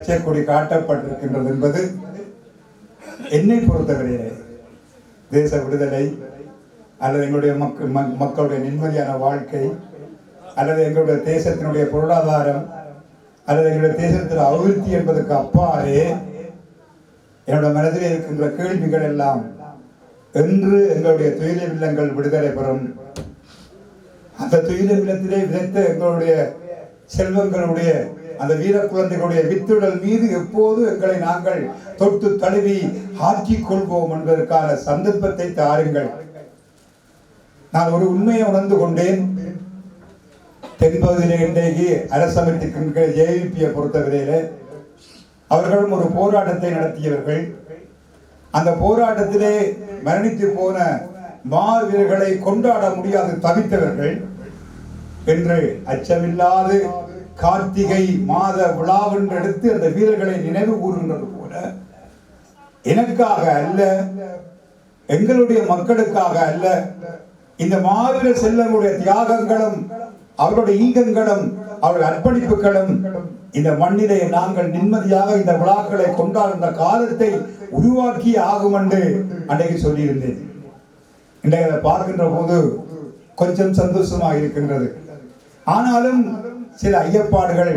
கொடி காட்டப்பட்டிருக்கின்றது என்பது என்னை பொறுத்தவரையிலே தேச விடுதலை அல்லது எங்களுடைய மக்கள் மக்- மக்களுடைய நிம்மதியான வாழ்க்கை அல்லது எங்களுடைய தேசத்தினுடைய பொருளாதாரம் அல்லது எங்களுடைய தேசத்தில் அபிவிருத்தி என்பதற்கு அப்பாலே என்னோட மனதில் இருக்கின்ற கேள்விகள் எல்லாம் என்று எங்களுடைய துயில வில்லங்கள் விடுதலை பெறும். அந்த துயில வில்லத்திலே விதைத்த எங்களுடைய செல்வங்களுடைய அந்த வீர குழந்தைகளுடைய வித்துடல் மீது எப்போது எங்களை நாங்கள் தொட்டு தழுவி ஆற்றிக் கொள்வோம் என்பதற்கான சந்தர்ப்பத்தை தாருங்கள். நான் ஒரு உண்மையை உணர்ந்து கொண்டேன். தென்பகுதியிலே இன்றைக்கு அரசமைத்திருக்கின்ற ஜேவிபியை பொறுத்தவரையில அவர்களும் ஒரு போராட்டத்தை நடத்தியவர்கள். அந்த போராட்டத்திலே மரணித்து போன மாவீரர்களை கொண்டாட முடியாது தவித்தவர்கள். என்று அச்சமில்லாது கார்த்திகை மாத விழாவென்று எடுத்து அந்த வீரர்களை நினைவு கூறுகின்றது போல எனக்காக அல்ல எங்களுடைய மக்களுக்காக அல்ல இந்த மாவீர செல்லங்களுடைய தியாகங்களும் அவருடைய ஈகங்களும் அவருடைய அர்ப்பணிப்புகளும் இந்த மண்ணிலே நாங்கள் நிம்மதியாக இந்த விழாக்களை கொண்டாடுகின்ற காலத்தை உருவாக்கி ஆகும் என்று அன்றைக்கு சொல்லியிருந்தேன். இன்றைக்கு அதை பார்க்கின்ற போது கொஞ்சம் சந்தோஷமாக இருக்கின்றது ஆனாலும் சில ஐயப்பாடுகள்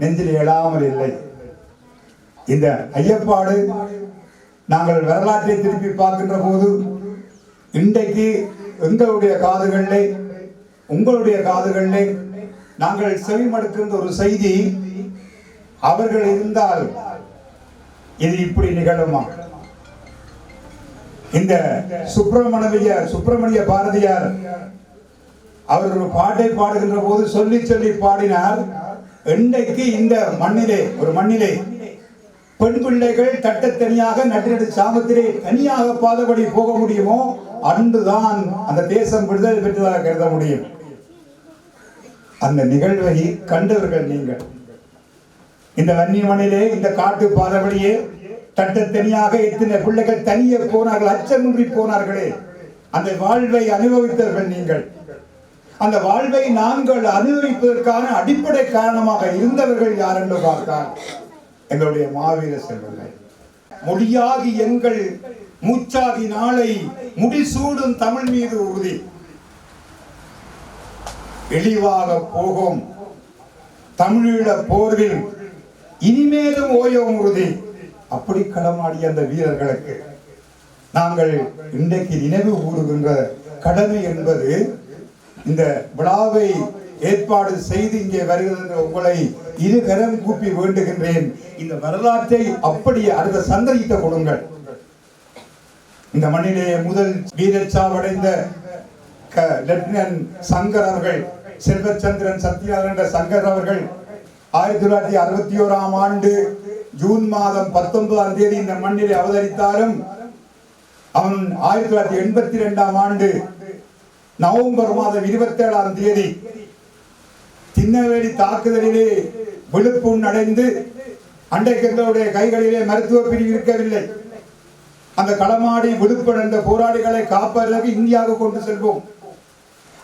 நெஞ்சில் எழாமல் இல்லை. இந்த ஐயப்பாடு நாங்கள் வரலாற்றை திருப்பி பார்க்கின்ற போது இன்றைக்கு எங்களுடைய காதுகளிலே உங்களுடைய காதுகளிலே நாங்கள் செவிமடுக்கின்ற ஒரு செய்தி அவர்கள் இருந்தால் இது இப்படி நிகழுமா? இந்த சுப்பிரமணிய சுப்பிரமணிய பாரதியார் அவர் ஒரு பாட்டை பாடுகின்ற போது சொல்லி சொல்லி பாடினார் இன்றைக்கு இந்த மண்ணிலே ஒரு மண்ணிலே பெண் பிள்ளைகள் தட்டத்தனியாக நடுநடு சாபத்திலே தனியாக பாதபடி போக முடியுமோ அன்றுதான் அந்த தேசம் விடுதலை பெற்றதாக கருத முடியும். அந்த நிகழ்வை கண்டவர்கள் நீங்கள். இந்த வன்னியமணிலே இந்த காட்டு பாதபடியே தட்டத்தனியாக எத்தனை பிள்ளைகள் தனியே போனார்கள் அச்சமின்றி போனார்களே. அந்த வாழ்வை அனுபவித்தவர்கள் நீங்கள். அந்த வாழ்வை நாங்கள் அனுபவிப்பதற்கான அடிப்படை காரணமாக இருந்தவர்கள் யார் என்று பார்த்தால் எங்களுடைய மாவீர செல்வர்கள் மொழியாகி எங்கள் மூச்சாதி நாளை முடிசூடும் தமிழ் மீது உறுதி. இழிவாக போகும் தமிழீழ போர்வில் இனிமேலும் ஓயவும் உறுதி. அப்படி களமாடிய அந்த வீரர்களுக்கு நாங்கள் இன்றைக்கு நினைவு கூறுகின்ற கடமை என்பது இந்த விழாவை ஏற்பாடு செய்து இங்கே வருகின்ற உங்களை இரு கரம் கூப்பி வேண்டுகின்றேன். இந்த வரலாற்றை அப்படியே அடுத்த சந்ததிக்க கொடுங்கள். இந்த மண்ணிலே முதல் வீரச்சாவடைந்த க- லெப்டினன்ட் சங்கர் அவர்கள் செல்வச்சந்திரன் சத்யநாதன் என்ற சங்கர் அவர்கள் ஆயிரத்தி தொள்ளாயிரத்தி அறுபத்தி ஓராம் ஆண்டு ஜூன் மாதம் பத்தொன்பதாம் தேதி இந்த மண்ணிலே அவதரித்தாலும் அவன் ஆயிரத்தி தொள்ளாயிரத்தி எண்பத்தி ரெண்டாம் ஆண்டு நவம்பர் மாதம் இருபத்தி ஏழாம் தேதி திண்ணவேலி தாக்குதலிலே விழுப்புண் அடைந்து அண்டைக்கங்களுடைய கைகளிலே மருத்துவ பிரிவு இருக்கவில்லை. அந்த களமாடி விழுப்படைந்த போராளிகளை காப்பதற்கு இந்தியாவுக்கு கொண்டு செல்வோம்.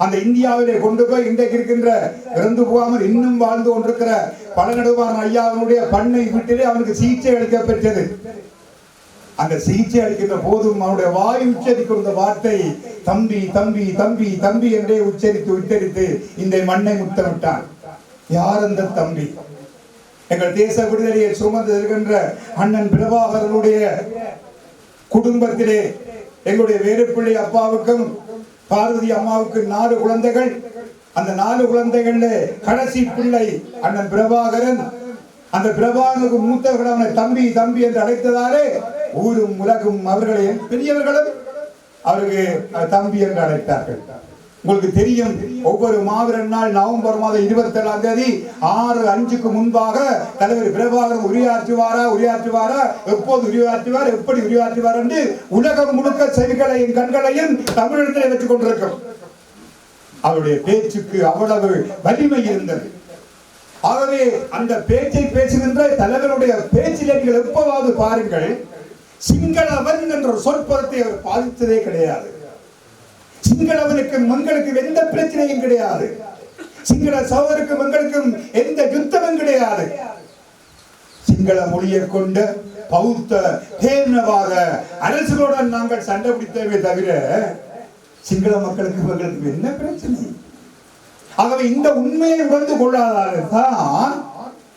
அந்த இந்தியாவிலே கொண்டு போய் இன்றைக்கு இருக்கின்ற இறந்து போகாமல் இன்னும் வாழ்ந்து கொண்டிருக்கிற பழநடுவாரன் ஐயாவினுடைய பண்ணை வீட்டிலே அவனுக்கு சிகிச்சை அளிக்கப்பெற்றது அந்த சிகிச்சை அளிக்கின்ற போதும் அவனுடைய வாய் உச்சரிக்கிற வார்த்தை தம்பி தம்பி தம்பி தம்பி என்றே உச்சரித்து உச்சரித்து இந்த மண்ணை முத்தமிட்டார் யார் அந்த தம்பி? எங்கள் தேச விடுதலையை சுமந்து இருக்கின்ற அண்ணன் பிரபாகரனுடைய குடும்பத்திலே எங்களுடைய வேறுபிள்ளை அப்பாவுக்கும் பார்வதி அம்மாவுக்கு நாலு குழந்தைகள். அந்த நாலு குழந்தைகள்ல கடைசி பிள்ளை அண்ணன் பிரபாகரன். அந்த பிரபாகருக்கு மூத்தவர்கள் அவனை தம்பி தம்பி என்று அழைத்ததாலே ஊரும் உலகும் அவர்களையும் பெரியவர்களும் அவருக்கு தம்பி என்று அழைத்தார்கள். உங்களுக்கு தெரியும் ஒவ்வொரு மாவீரன் நாள் நவம்பர் மாதம் இருபத்தி ஏழாம் தேதி ஆறு அஞ்சுக்கு முன்பாக தலைவர் பிரபாகரன் உரையாற்றுவாரா உரையாற்றுவாரா? எப்போது உரையாற்றுவார்? எப்படி உரையாற்றுவார் என்று உலகம் முழுக்க செவிகளையும் கண்களையும் தமிழகத்தில் வச்சு கொண்டிருக்கும். அவருடைய பேச்சுக்கு அவ்வளவு வலிமை இருந்தது. ஆகவே அந்த பேச்சை பேசுகின்ற தலைவருடைய பேச்சிலே நீங்கள் எப்பவாவது பாருங்கள் சிங்களவன் என்ற சொற்பதத்தை அவர் பாதித்ததே கிடையாது. சிங்களவனுக்கும் மங்களுக்கும் எந்த பிரச்சனையும் கிடையாது. சிங்கள சகோதரருக்கும் மங்களுக்கும் எந்த யுத்தமும் கிடையாது. சிங்கள மொழியை கொண்ட பௌத்த பேரினவாத அரசுகளுடன் நாங்கள் சண்டை பிடித்தவே தவிர சிங்கள மக்களுக்கு இவர்களுக்கு என்ன பிரச்சனை? ஆகவே இந்த உண்மையை உணர்ந்து கொள்ளாதால் தான்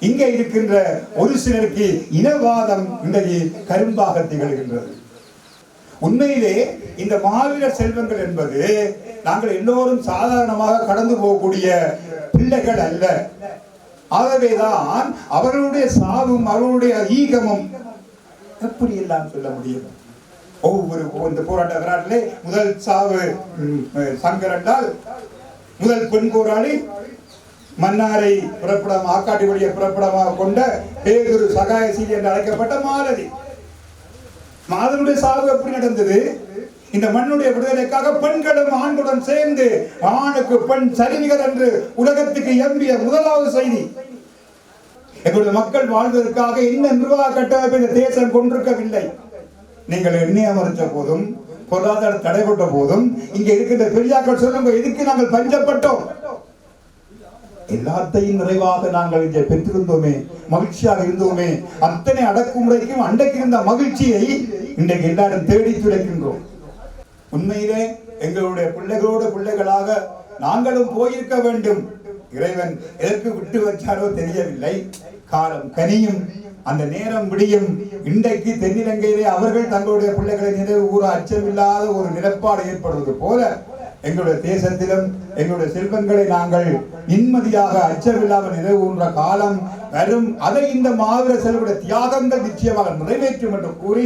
இங்கே இருக்கின்ற ஒரு சிலருக்கு இனவாதம் இன்றைக்கு கரும்பாக திகழ்கின்றது. உண்மையிலே இந்த மாவீரர் செல்வங்கள் என்பது நாங்கள் எல்லோரும் சாதாரணமாக கடந்து போகக்கூடிய பிள்ளைகள் அல்ல. ஆகவேதான் அவர்களுடைய சாவும் அவர்களுடைய ஈகமும் எப்படி எல்லாம் சொல்ல முடியும்? ஒவ்வொரு இந்த போராட்ட வரலாற்றிலே முதல் சாவு சங்கர் என்றால் முதல் பெண் போராளி மன்னாரை புறப்படம் ஆக்காட்டி புறப்படமாக கொண்ட பேகுரு சகாயசீல் என்று அழைக்கப்பட்ட மாலதி. மாதனுடைய சாவு எப்படி நடந்தது? இந்த மண்ணுடைய விடுதலைக்காக பெண்களும் ஆண்களுடன் சேர்ந்து ஆணுக்கு பெண் சரிநிகர் என்று உலகத்துக்கு எம்பிய முதலாவது செய்தி. எங்களுடைய மக்கள் வாழ்வதற்காக இன்னும் நிர்வாக கட்டமைப்பு இந்த தேசம் கொண்டிருக்கவில்லை. நீங்கள் எண்ணெய் அமர்த்த போதும் பொருளாதார தடைப்பட்ட போதும் இங்க இருக்கின்ற பெரியாக்கள் சொல்லுங்க எதுக்கு நாங்கள் பஞ்சப்பட்டோம்? எல்லாத்தையும் நிறைவாக நாங்கள் இங்கே பெற்றிருந்தோமே மகிழ்ச்சியாக இருந்தோமே. அத்தனை அடக்குமுறைக்கும் அன்றைக்கு இருந்த மகிழ்ச்சியை இன்றைக்கு எல்லாரும் தேடி துடைக்கின்றோம். உண்மையிலே எங்களுடைய பிள்ளைகளோட பிள்ளைகளாக நாங்களும் போயிருக்க வேண்டும். இறைவன் எதற்கு விட்டு வச்சாரோ தெரியவில்லை. காலம் கனியும் அந்த நேரம் விடியும். இன்றைக்கு தென்னிலங்கையிலே அவர்கள் தங்களுடைய பிள்ளைகளை நினைவு கூற அச்சமில்லாத ஒரு நிலப்பாடு ஏற்படுவது போல எங்களுடைய தேசத்திலும் எங்களுடைய செல்வங்களை நாங்கள் நிம்மதியாக அச்சமில்லாமல் நிறைவுன்ற காலம் வரும். அதை இந்த மாவீர செல்வடைய தியாகங்கள் நிச்சயமாக நிறைவேற்றும் என்று கூறி